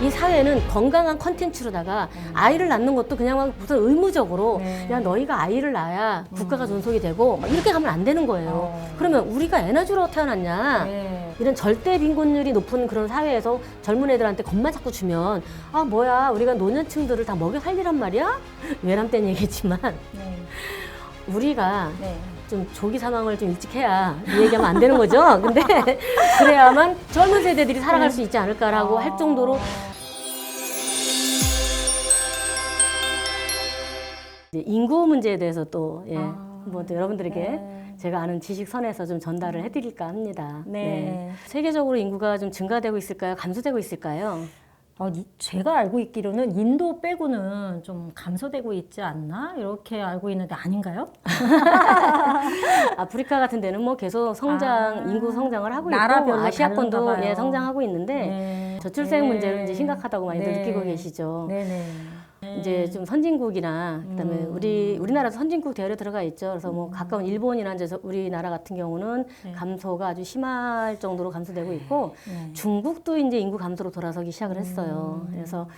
이 사회는 건강한 컨텐츠로다가 아이를 낳는 것도 그냥 막 무슨 의무적으로 네. 야 너희가 아이를 낳아야 국가가 존속이 되고 막 이렇게 가면 안 되는 거예요. 어. 그러면 우리가 에너지로 태어났냐? 네. 이런 절대 빈곤율이 높은 그런 사회에서 젊은 애들한테 겁만 자꾸 주면 아 뭐야 우리가 노년층들을 다 먹여 살리란 말이야? 외람된 얘기지만 네. 우리가 네. 좀 조기 사망을 좀 일찍 해야 이 얘기하면 안 되는 거죠. 근데 그래야만 젊은 세대들이 살아갈 수 있지 않을까라고 어. 할 정도로 인구 문제에 대해서 또 예, 아. 한번 또 여러분들에게 네. 제가 아는 지식선에서 좀 전달을 해드릴까 합니다. 네. 세계적으로 인구가 좀 증가되고 있을까요? 감소되고 있을까요? 어, 이- 제가 알고 있기로는 인도 빼고는 좀 감소되고 있지 않나 이렇게 알고 있는데 아닌가요? 아프리카 같은 데는 뭐 계속 성장, 아. 인구 성장을 하고 있고 나라별로 아시아권도 다른가 봐요. 예, 성장하고 있는데 네. 저출생 네. 문제로 이제 심각하다고 많이들 네. 느끼고 계시죠. 네네. 이제 좀 선진국이나 그다음에 음. 우리 우리나라도 선진국 대열에 들어가 있죠. 그래서 뭐 가까운 일본이나 이제 저- 우리나라 같은 경우는 네. 감소가 아주 심할 정도로 감소되고 있고 네. 중국도 이제 인구 감소로 돌아서기 시작을 했어요. 음. 그래서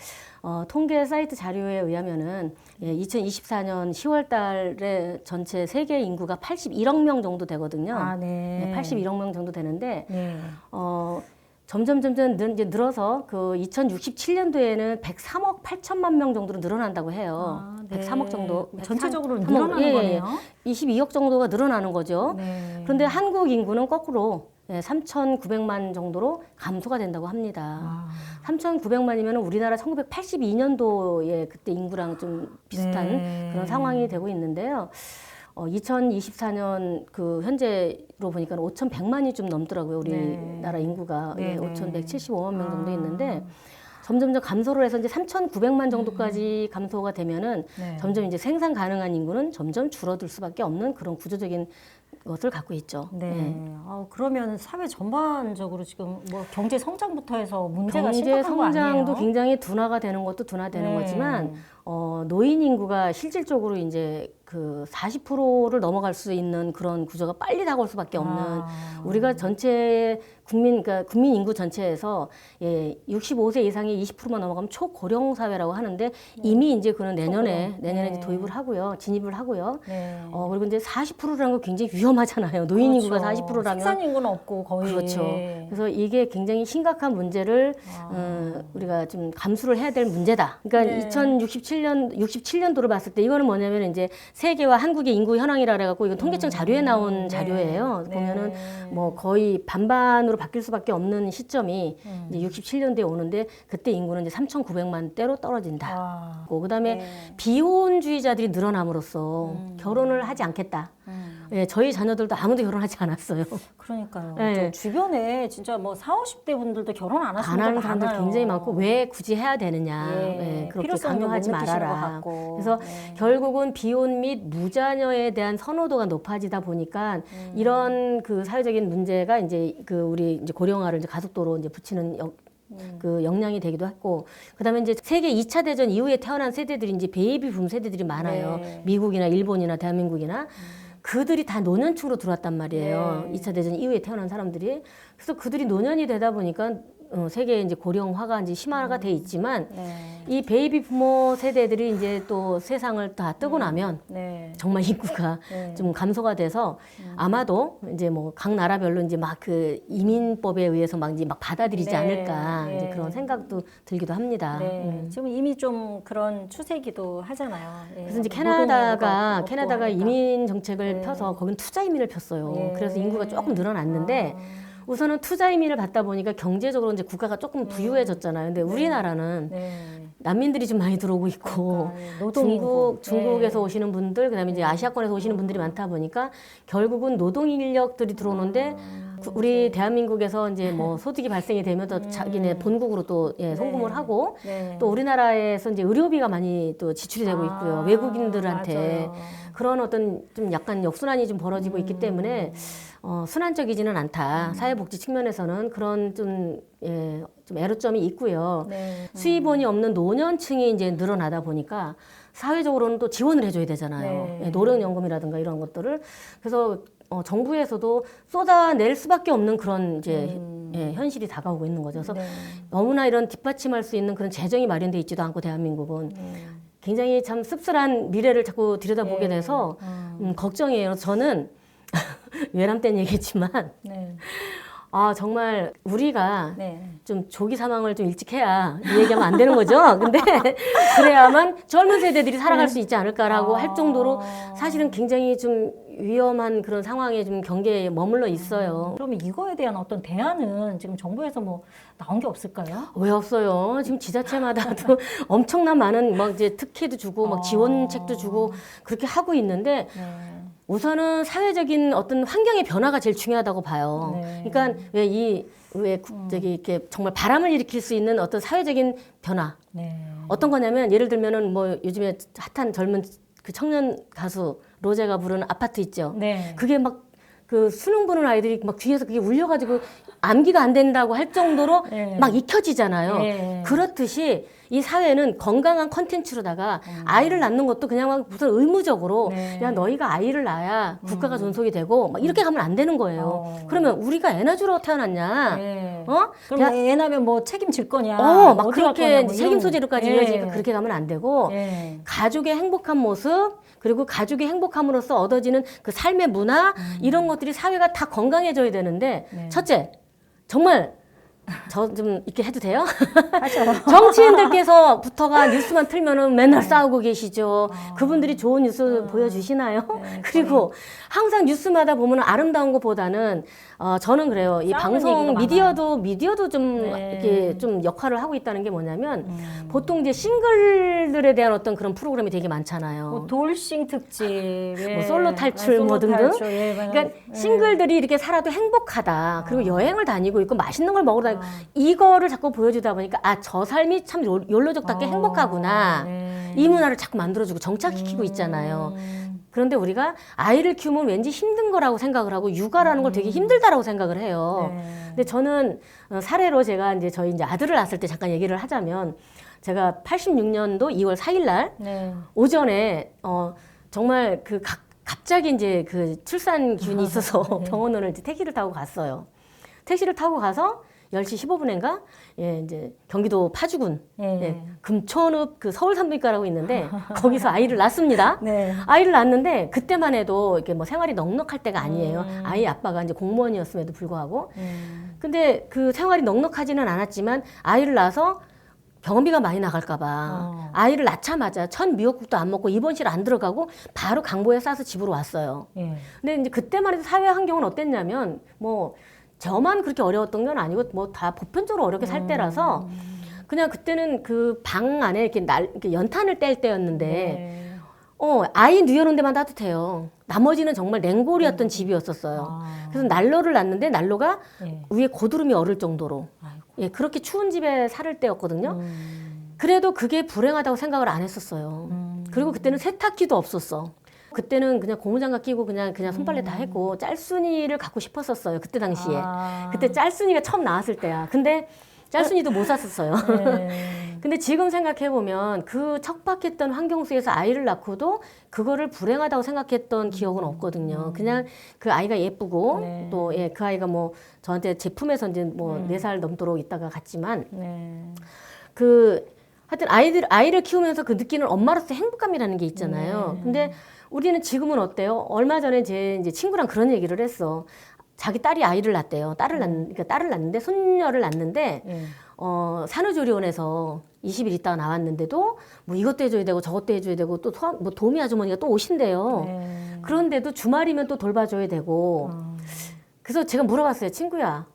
어, 통계 사이트 자료에 의하면은 예, 2024년 10월 달에 전체 세계 인구가 81억 명 정도 되거든요. 아, 네. 네, 81억 명 정도 되는데 네. 어, 점점 점점 늘, 이제 늘어서 그 2067년도에는 103억 8천만 명 정도로 늘어난다고 해요. 아, 네. 103억 정도. 전체적으로 103억, 늘어나는 예, 예. 거네요. 22억 정도가 늘어나는 거죠. 네. 그런데 한국 인구는 거꾸로 예, 3,900만 정도로 감소가 된다고 합니다. 아, 3,900만이면 우리나라 1980년도에 그때 인구랑 좀 비슷한 네. 그런 상황이 되고 있는데요. 어, 2024년 그 현재로 보니까 5,100만이 좀 넘더라고요. 우리나라 인구가 네, 예, 네. 5,175만 명 정도 아. 있는데 점점점 감소를 해서 이제 3,900만 정도까지 감소가 되면은 네. 점점 이제 생산 가능한 인구는 점점 줄어들 수밖에 없는 그런 구조적인 것을 갖고 있죠. 네. 예. 아, 그러면 사회 전반적으로 지금 뭐 경제 성장부터 해서 문제가 경제 심각한 거 아니에요? 성장도 굉장히 둔화가 되는 것도 둔화되는 네. 거지만 어, 노인 인구가 실질적으로 이제 그 40%를 넘어갈 수 있는 그런 구조가 빨리 다가올 수밖에 없는 아. 우리가 전체 국민 그러니까 국민 인구 전체에서 예, 65세 이상이 20%만 넘어가면 초고령 사회라고 하는데 이미 이제 그는 내년에 초고령. 내년에 네. 이제 도입을 하고요. 진입을 하고요. 네. 어, 그리고 이제 40%라는 거 굉장히 위험하잖아요. 노인 인구가 40%라면 생산 인구는 없고 거의 그렇죠. 그래서 이게 굉장히 심각한 문제를 아. 어, 우리가 좀 감수를 해야 될 문제다. 그러니까 네. 2067년 67년도를 봤을 때 이거는 뭐냐면 이제 세계와 한국의 인구 현황이라 그래갖고 이건 통계청 자료에 나온 네. 자료예요. 네. 보면은 뭐 거의 반반으로 바뀔 수밖에 없는 시점이 음. 이제 67년도에 오는데 그때 인구는 이제 3,900만 대로 떨어진다. 아. 고 그다음에 네. 비혼주의자들이 늘어남으로써 음. 결혼을 하지 않겠다. 음. 예, 저희 자녀들도 아무도 결혼하지 않았어요. 그러니까요. 네. 저 주변에 진짜 뭐 4, 50대 분들도 결혼 안 하시는 안 하는 분들 사람들 많아요. 굉장히 많고 왜 굳이 해야 되느냐 예, 예, 그렇게 강요하지 말아라. 그래서 네. 결국은 비혼 및 무자녀에 대한 선호도가 높아지다 보니까 음. 이런 그 사회적인 문제가 이제 그 우리 이제 고령화를 이제 가속도로 이제 붙이는 역, 음. 그 역량이 되기도 했고 그다음에 이제 세계 2차 대전 이후에 태어난 세대들이 이제 베이비 붐 세대들이 많아요. 네. 미국이나 일본이나 대한민국이나 그들이 다 노년층으로 들어왔단 말이에요. 네. 이 2차 대전 이후에 태어난 사람들이 그래서 그들이 노년이 되다 보니까 어, 세계 이제 고령화가 이제 심화가 돼 있지만 네. 이 베이비 부모 세대들이 이제 또 세상을 다 뜨고 나면 네. 정말 인구가 네. 좀 감소가 돼서 아마도 이제 뭐 각 나라별로 이제 막 그 이민법에 의해서 막 이제 막 받아들이지 네, 않을까 네. 이제 그런 생각도 들기도 합니다. 네. 음. 지금 이미 좀 그런 추세기도 하잖아요. 네. 그래서 이제 캐나다가 캐나다가. 이민 정책을 네. 펴서 거긴 투자 이민을 폈어요. 네. 그래서 인구가 조금 늘어났는데 아. 우선은 투자 이민을 받다 보니까 경제적으로 이제 국가가 조금 부유해졌잖아요. 근데 우리나라는 네. 난민들이 좀 많이 들어오고 있고 그러니까 인구. 중국 중국에서 네. 오시는 분들 그다음에 이제 아시아권에서 오시는 분들이 많다 보니까 결국은 노동 인력들이 들어오는데 아, 구- 우리 대한민국에서 이제 뭐 소득이 발생이 되면 또 음. 자기네 본국으로 또 예, 송금을 하고 네. 또 우리나라에서 이제 의료비가 많이 또 지출이 되고 있고요 아, 외국인들한테 맞아요. 그런 어떤 좀 약간 역순환이 좀 벌어지고 있기 음. 때문에 어, 순환적이지는 않다 사회복지 측면에서는 그런 좀 예, 좀 애로점이 있고요. 네. 수입원이 없는 노년층이 이제 늘어나다 보니까 사회적으로는 또 지원을 해줘야 되잖아요. 네. 예, 노령연금이라든가 이런 것들을 그래서 어, 정부에서도 쏟아낼 수밖에 없는 그런 이제 음. 예, 현실이 다가오고 있는 거죠. 그래서 네. 너무나 이런 뒷받침할 수 있는 그런 재정이 마련돼 있지도 않고 대한민국은 굉장히 참 씁쓸한 미래를 자꾸 들여다보게 네. 돼서 음. 음, 걱정이에요. 저는 외람 땐 얘기했지만 네. 아 정말 우리가 네. 좀 조기 사망을 좀 일찍 해야 이 얘기하면 안 되는 거죠. 근데 그래야만 젊은 세대들이 살아갈 수 있지 않을까라고 할 정도로 사실은 굉장히 좀 위험한 그런 상황에 좀 경계에 머물러 있어요. 그러면 이거에 대한 어떤 대안은 지금 정부에서 뭐 나온 게 없을까요? 왜 없어요? 지금 지자체마다도 엄청난 많은 막 이제 특혜도 주고 막 지원책도 주고 그렇게 하고 있는데 네. 우선은 사회적인 어떤 환경의 변화가 제일 중요하다고 봐요. 네. 그러니까 왜이왜 저기 이렇게 정말 바람을 일으킬 수 있는 어떤 사회적인 변화 네. 어떤 거냐면 예를 들면은 뭐 요즘에 핫한 젊은 그 청년 가수 로제가 부르는 아파트 있죠. 네. 그게 막 그 수능 보는 아이들이 막 뒤에서 그게 울려가지고 암기가 안 된다고 할 정도로 네. 막 익혀지잖아요. 네. 그렇듯이 이 사회는 건강한 컨텐츠로다가 아이를 낳는 것도 그냥 막 무슨 의무적으로 음. 네. 음. 야 너희가 아이를 낳아야 국가가 존속이 되고 막 이렇게 가면 안 되는 거예요. 어. 그러면 우리가 애나 주러 태어났냐? 네. 어? 그럼 애 낳으면 뭐 책임질 거냐? 어, 막 그렇게 거냐, 뭐 책임 소재로까지 예. 이어지니까 그렇게 가면 안 되고 예. 가족의 행복한 모습 그리고 가족의 행복함으로써 얻어지는 그 삶의 문화 이런 것들이 사회가 다 건강해져야 되는데 네. 첫째 정말 저 좀 이렇게 해도 돼요? 하죠. 정치인들께서부터가 뉴스만 틀면은 맨날 싸우고 계시죠. 그분들이 좋은 뉴스 보여주시나요? 네, 그리고 항상 뉴스마다 보면 아름다운 것보다는 어, 저는 그래요. 이 싸우는 방송 얘기가 미디어도 미디어도 좀 네. 이렇게 좀 역할을 하고 있다는 게 뭐냐면 음. 보통 이제 싱글들에 대한 어떤 그런 프로그램이 되게 많잖아요. 뭐 돌싱 특집, 예. 뭐 솔로 탈출 아, 뭐 등등. 탈출, 예, 그러니까 예. 싱글들이 이렇게 살아도 행복하다. 그리고 여행을 다니고 있고 맛있는 걸 먹으러 다니고 아. 이거를 자꾸 보여주다 보니까 아 저 삶이 참 욜- 욜로족답게 어, 행복하구나. 네. 이 문화를 자꾸 만들어주고 정착시키고 있잖아요. 음. 그런데 우리가 아이를 키우면 왠지 힘든 거라고 생각을 하고 육아라는 걸 되게 힘들다라고 생각을 해요. 네. 근데 저는 어, 사례로 제가 이제 저희 이제 아들을 낳았을 때 잠깐 얘기를 하자면 제가 86년도 2월 4일 날 네. 오전에 어 정말 그 각- 갑자기 이제 그 출산 기운이 있어서 병원을 이제 택시를 타고 갔어요. 택시를 타고 가서 10시 15분인가 예 이제 경기도 파주군 예. 예, 금천읍 그 서울 산부인과라고 있는데 거기서 아이를 낳습니다. 네. 아이를 낳았는데 그때만 해도 이렇게 뭐 생활이 넉넉할 때가 아니에요. 음. 아이 아빠가 이제 공무원이었음에도 불구하고 음. 근데 그 생활이 넉넉하지는 않았지만 아이를 낳아서 병원비가 많이 나갈까봐 어. 아이를 낳자마자 첫 미역국도 안 먹고 입원실 안 들어가고 바로 강보에 싸서 집으로 왔어요. 예. 근데 이제 그때만 해도 사회 환경은 어땠냐면 뭐 저만 그렇게 어려웠던 건 아니고 뭐 다 보편적으로 어렵게 살 때라서 그냥 그때는 그 방 안에 이렇게 날 이렇게 연탄을 뗄 때였는데 네. 어 아이 누워놓은 데만 따뜻해요. 나머지는 정말 냉골이었던 집이었었어요. 아. 그래서 난로를 놨는데 난로가 예. 위에 고드름이 얼을 정도로 아이고. 예 그렇게 추운 집에 살을 때였거든요. 음. 그래도 그게 불행하다고 생각을 안 했었어요. 음. 그리고 그때는 세탁기도 없었어. 그때는 그냥 고무장갑 끼고 그냥 그냥 손빨래 다 했고 짤순이를 갖고 싶었었어요. 그때 당시에. 아. 그때 짤순이가 처음 나왔을 때야. 근데 짤순이도 못 샀었어요. 네. 근데 지금 생각해 보면 그 척박했던 환경 속에서 아이를 낳고도 그거를 불행하다고 생각했던 기억은 없거든요. 그냥 그 아이가 예쁘고 음. 네. 또 예, 그 아이가 뭐 저한테 제품에서 이제 음. 뭐네 살 넘도록 있다가 갔지만 네. 그 하여튼 아이들 아이를 키우면서 그 느끼는 엄마로서 행복감이라는 게 있잖아요. 네. 근데 우리는 지금은 어때요? 얼마 전에 제 이제 친구랑 그런 얘기를 했어. 자기 딸이 아이를 낳대요. 딸을 낳, 그러니까 딸을 낳는데 손녀를 낳는데 예. 어 산후조리원에서 20일 있다가 나왔는데도 뭐 이것도 해줘야 되고 저것도 해줘야 되고 또뭐 도미 아주머니가 또 오신대요. 네. 그런데도 주말이면 또 돌봐줘야 되고 어. 그래서 제가 물어봤어요, 친구야.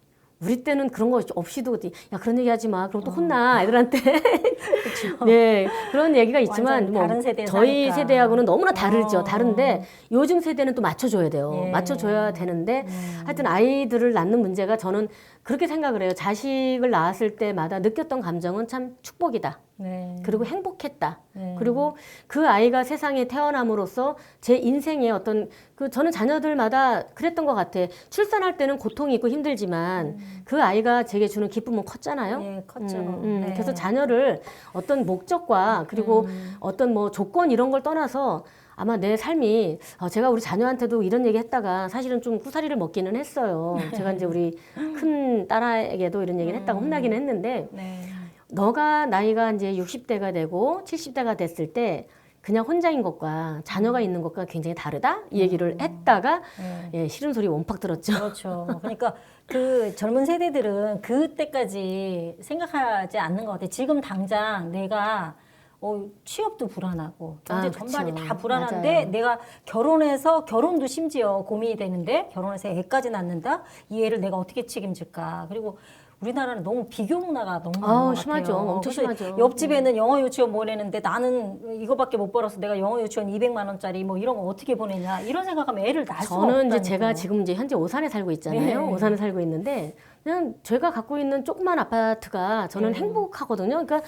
우리 때는 그런 거 없이도 야 그런 얘기 하지 마. 그럼 또 혼나 애들한테. 네 그런 얘기가 있지만 완전 뭐 다른 세대에 저희 사니까. 세대하고는 너무나 다르죠. 어. 다른데 요즘 세대는 또 맞춰줘야 돼요. 예. 맞춰줘야 되는데 음. 하여튼 아이들을 낳는 문제가 저는 그렇게 생각을 해요. 자식을 낳았을 때마다 느꼈던 감정은 참 축복이다. 네. 그리고 행복했다. 네. 그리고 그 아이가 세상에 태어남으로써 제 인생의 어떤 그 저는 자녀들마다 그랬던 것 같아. 출산할 때는 고통이 있고 힘들지만 그 아이가 제게 주는 기쁨은 컸잖아요. 예, 컸죠. 음, 음. 네. 그래서 자녀를 어떤 목적과 그리고 음. 어떤 뭐 조건 이런 걸 떠나서 아마 내 삶이 어, 제가 우리 자녀한테도 이런 얘기 했다가 사실은 좀 쿠사리를 먹기는 했어요. 제가 이제 우리 큰 딸에게도 이런 얘기를 했다가 혼나기는 했는데 네. 너가 나이가 이제 60대가 되고 70대가 됐을 때 그냥 혼자인 것과 자녀가 있는 것과 굉장히 다르다 이 얘기를 했다가 네. 예, 싫은 소리 원팍 들었죠. 그렇죠. 그러니까 그 젊은 세대들은 그때까지 생각하지 않는 것 같아요. 지금 당장 내가 어, 취업도 불안하고 경제 아, 전반이 그쵸. 다 불안한데 맞아요. 내가 결혼해서 결혼도 심지어 고민이 되는데 결혼해서 애까지 낳는다 이 애를 내가 어떻게 책임질까 그리고 우리나라는 너무 비교 문화가 너무 많은 것 심하죠. 같아요. 엄청 그래서 심하죠. 옆집에는 영어 유치원 보내는데 나는 이거밖에 못 벌어서 내가 영어 유치원 200만 원짜리 뭐 이런 거 어떻게 보내냐 이런 생각하면 애를 낳을 수가 저는 이제. 제가 지금 이제 현재 오산에 살고 있잖아요. 네. 오산에 살고 있는데 그냥 제가 갖고 있는 조그만 아파트가 저는 네. 행복하거든요. 그러니까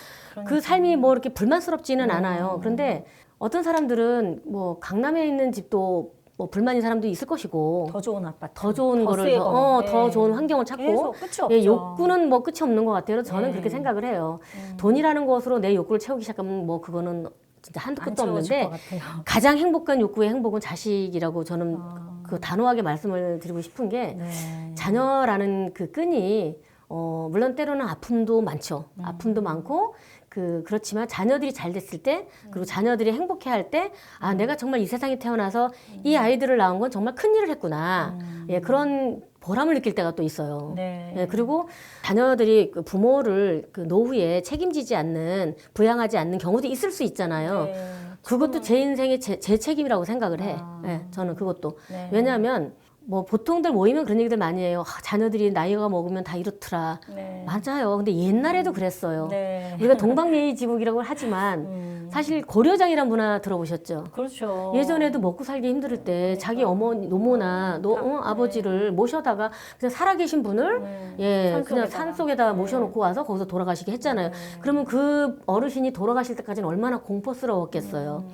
그 삶이 뭐 이렇게 불만스럽지는 네. 않아요. 그런데 어떤 사람들은 뭐 강남에 있는 집도 뭐 불만인 사람도 있을 것이고 더 좋은 아파트 더 좋은 더 거를 새 더, 거. 어, 네. 더 좋은 환경을 찾고. 예, 욕구는 뭐 끝이 없는 것 같아요. 저는 네. 그렇게 생각을 해요. 돈이라는 것으로 내 욕구를 채우기 시작하면 뭐 그거는 진짜 한도 안 끝도 없는데. 가장 행복한 욕구의 행복은 자식이라고 저는 아. 그 단호하게 말씀을 드리고 싶은 게 네. 자녀라는 그 끈이 어 물론 때로는 아픔도 많죠. 음. 아픔도 많고 그 그렇지만 자녀들이 잘 됐을 때 그리고 자녀들이 행복해 할 때아 음. 내가 정말 이 세상에 태어나서 이 아이들을 낳은 건 정말 큰 일을 했구나. 예 그런 보람을 느낄 때가 또 있어요. 음. 네. 예, 그리고 자녀들이 그 부모를 그 노후에 책임지지 않는 부양하지 않는 경우도 있을 수 있잖아요. 네. 그것도 제 인생의 제, 제 책임이라고 생각을 해. 아. 예, 저는 그것도. 네. 왜냐하면 뭐 보통들 모이면 그런 얘기들 많이 해요. 아, 자녀들이 나이가 먹으면 다 이렇더라. 네. 맞아요. 근데 옛날에도 그랬어요. 네. 우리가 동방예의 지국이라고 하지만 음. 사실 고려장이란 문화 들어보셨죠? 그렇죠. 예전에도 먹고 살기 힘들 때 자기 어머니, 노모나 노, 어, 아버지를 모셔다가 그냥 살아계신 분을 네. 예, 산속에다가. 그냥 산 속에다 모셔놓고 와서 거기서 돌아가시게 했잖아요. 그러면 그 어르신이 돌아가실 때까지는 얼마나 공포스러웠겠어요.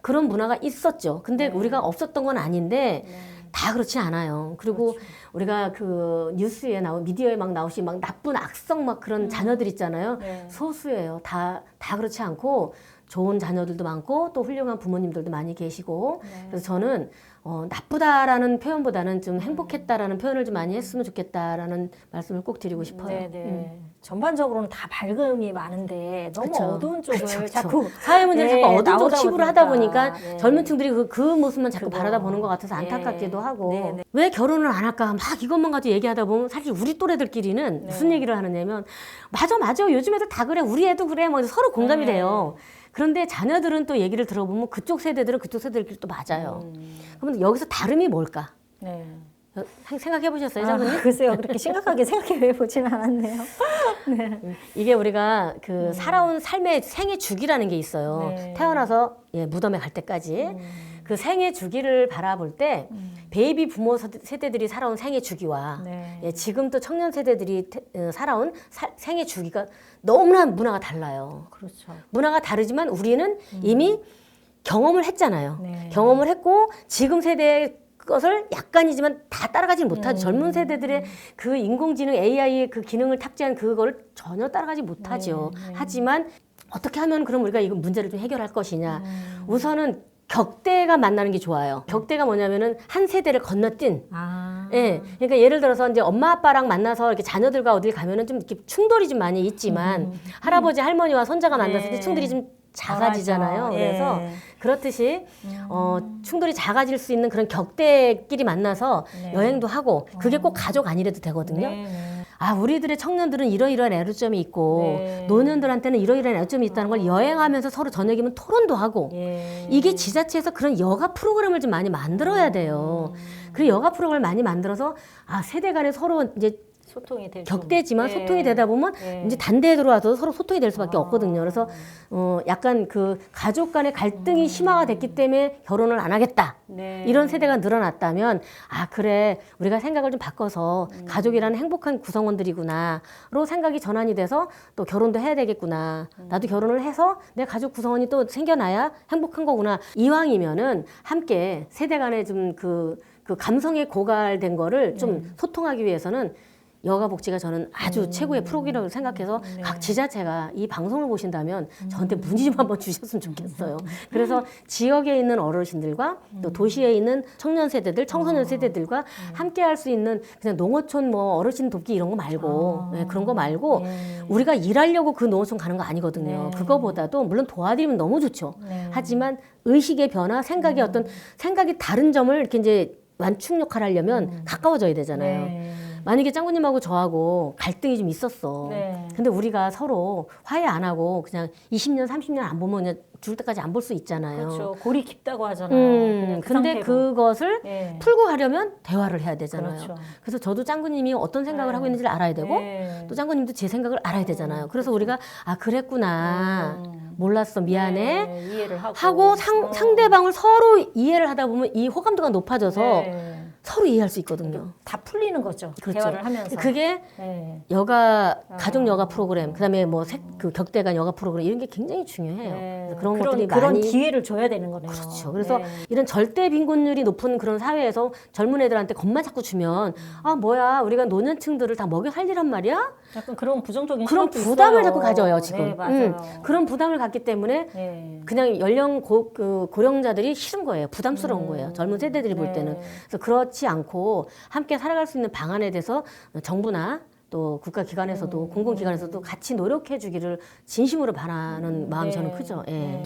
그런 문화가 있었죠. 근데 우리가 없었던 건 아닌데 다 그렇지 않아요. 그리고 우리가 그 뉴스에 나오 미디어에 막 나오시 막 나쁜 악성 막 그런 자녀들 있잖아요. 네. 소수예요. 다 다 그렇지 않고 좋은 자녀들도 많고 또 훌륭한 부모님들도 많이 계시고 네. 그래서 저는 어, 나쁘다라는 표현보다는 좀 행복했다라는 표현을 좀 많이 했으면 좋겠다라는 말씀을 꼭 드리고 싶어요. 네, 네. 전반적으로는 다 밝음이 많은데 너무 그쵸. 어두운 쪽을 그쵸, 그쵸. 자꾸 사회 문제를 네, 자꾸 어두운 나오다 치부를 하다 보니까. 네. 젊은 층들이 그, 그 모습만 자꾸 그거. 바라다 보는 것 같아서 네. 안타깝기도 하고 네, 네. 왜 결혼을 안 할까 막 이것만 가지고 얘기하다 보면 사실 우리 또래들끼리는 네. 무슨 얘기를 하느냐면 맞아 맞아 요즘 애들 다 그래 우리 애도 그래 뭐 서로 공감이 네. 돼요. 그런데 자녀들은 또 얘기를 들어보면 그쪽 세대들은 그쪽 세대들끼리 또 맞아요. 음. 그러면 여기서 다름이 뭘까? 네. 생각해 보셨어요, 아, 장군님? 글쎄요. 그렇게 심각하게 생각해 보진 않았네요. 이게 우리가 그 살아온 삶의 생의 주기라는 게 있어요. 음. 네. 음. 태어나서 예, 무덤에 갈 때까지 그 생의 주기를 바라볼 때 베이비 부모 세대- 세대들이 살아온 생의 주기와 네. 예, 지금 또 청년 세대들이 태- 어, 살아온 사- 생의 주기가 너무나 문화가 달라요. 그렇죠. 문화가 다르지만 우리는 이미 경험을 했잖아요. 음. 네. 경험을 했고 지금 세대의 것을 약간이지만 다 따라가지 못하죠. 음. 젊은 세대들의 그 인공지능 AI의 그 기능을 탑재한 그거를 전혀 따라가지 못하죠. 네, 네. 하지만 어떻게 하면 그럼 우리가 이거 문제를 좀 해결할 것이냐. 음. 우선은 격대가 만나는 게 좋아요. 격대가 뭐냐면은 한 세대를 건너뛴 아. 예, 그러니까 예를 들어서 이제 엄마 아빠랑 만나서 이렇게 자녀들과 어딜 가면은 좀 이렇게 충돌이 좀 많이 있지만 할아버지 할머니와 손자가 만났을 때 네. 충돌이 좀 작아지잖아요. 덜하죠. 그래서 예. 그렇듯이 어, 충돌이 작아질 수 있는 그런 격대끼리 만나서 네. 여행도 하고 그게 꼭 가족 아니래도 되거든요. 네, 네. 아 우리들의 청년들은 이러이러한 애로점이 있고 네. 노년들한테는 이러이러한 애로점이 있다는 걸 여행하면서 서로 저녁이면 토론도 하고 예. 이게 지자체에서 그런 여가 프로그램을 좀 많이 만들어야 돼요. 그 여가 프로그램을 많이 만들어서 아 세대 간에 서로 이제 소통이 될 격대지만 좀. 소통이 예. 되다 보면 예. 이제 단대에 들어와서 서로 소통이 될 수밖에 아. 없거든요. 그래서 어 약간 그 가족 간의 갈등이 심화가 됐기 때문에 결혼을 안 하겠다. 네. 이런 세대가 늘어났다면 아 그래 우리가 생각을 좀 바꿔서 음. 가족이라는 행복한 구성원들이구나로 생각이 전환이 돼서 또 결혼도 해야 되겠구나 음. 나도 결혼을 해서 내 가족 구성원이 또 생겨나야 행복한 거구나 이왕이면은 함께 세대 간의 좀그그 감성에 고갈된 거를 좀 네. 소통하기 위해서는 여가 복지가 저는 아주 최고의 프로그램이라고 생각해서 음. 네. 각 지자체가 이 방송을 보신다면 저한테 문의 좀 한번 주셨으면 좋겠어요. 그래서 지역에 있는 어르신들과 또 음. 도시에 있는 청년 세대들, 어. 청소년 세대들과 함께 할 수 있는 그냥 농어촌 뭐 어르신 돕기 이런 거 말고 아. 네, 그런 거 말고 네. 우리가 일하려고 그 농어촌 가는 거 아니거든요. 네. 그거보다도 물론 도와드리면 너무 좋죠. 네. 하지만 의식의 변화, 생각의 어떤 생각이 다른 점을 이렇게 이제 완충 역할을 하려면 가까워져야 되잖아요. 네. 만약에 짱구님하고 저하고 갈등이 좀 있었어. 네. 근데 우리가 서로 화해 안 하고 그냥 20년, 30년 안 보면 그냥 죽을 때까지 안 볼 수 있잖아요. 그렇죠. 골이 깊다고 하잖아요. 음, 그 근데. 그것을 네. 풀고 가려면 대화를 해야 되잖아요. 그렇죠. 그래서 저도 짱구님이 어떤 생각을 네. 하고 있는지를 알아야 되고 네. 또 짱구님도 제 생각을 알아야 되잖아요. 그래서 우리가 아 그랬구나 음. 몰랐어 미안해 네, 이해를 하고 하고 상, 어. 상대방을 서로 이해를 하다 보면 이 호감도가 높아져서 네. 서로 이해할 수 있거든요. 다 풀리는 거죠. 그렇죠. 대화를 하면서. 그게 네. 여가 아. 가족 여가 프로그램 그다음에 뭐그 격대간 여가 프로그램 이런 게 굉장히 중요해요. 네. 그런 그런, 것들이 그런 많이 기회를 줘야 되는 거네요. 그렇죠. 그래서 네. 이런 절대 빈곤율이 높은 그런 사회에서 젊은 애들한테 겁만 자꾸 주면 아 뭐야 우리가 노년층들을 다 먹여 살리란 말이야? 약간 그런 부정적인 그런 부담을 있어요. 자꾸 가져요 지금. 네, 맞아요. 음, 그런 부담을 갖기 때문에 네. 그냥 연령 고, 그 고령자들이 싫은 거예요. 부담스러운 거예요. 젊은 세대들이 볼 네. 때는. 그래서 그렇지 않고 함께 살아갈 수 있는 방안에 대해서 정부나 또 국가기관에서도 공공기관에서도 같이 노력해 주기를 진심으로 바라는 마음이 네. 저는 크죠. 예. 네.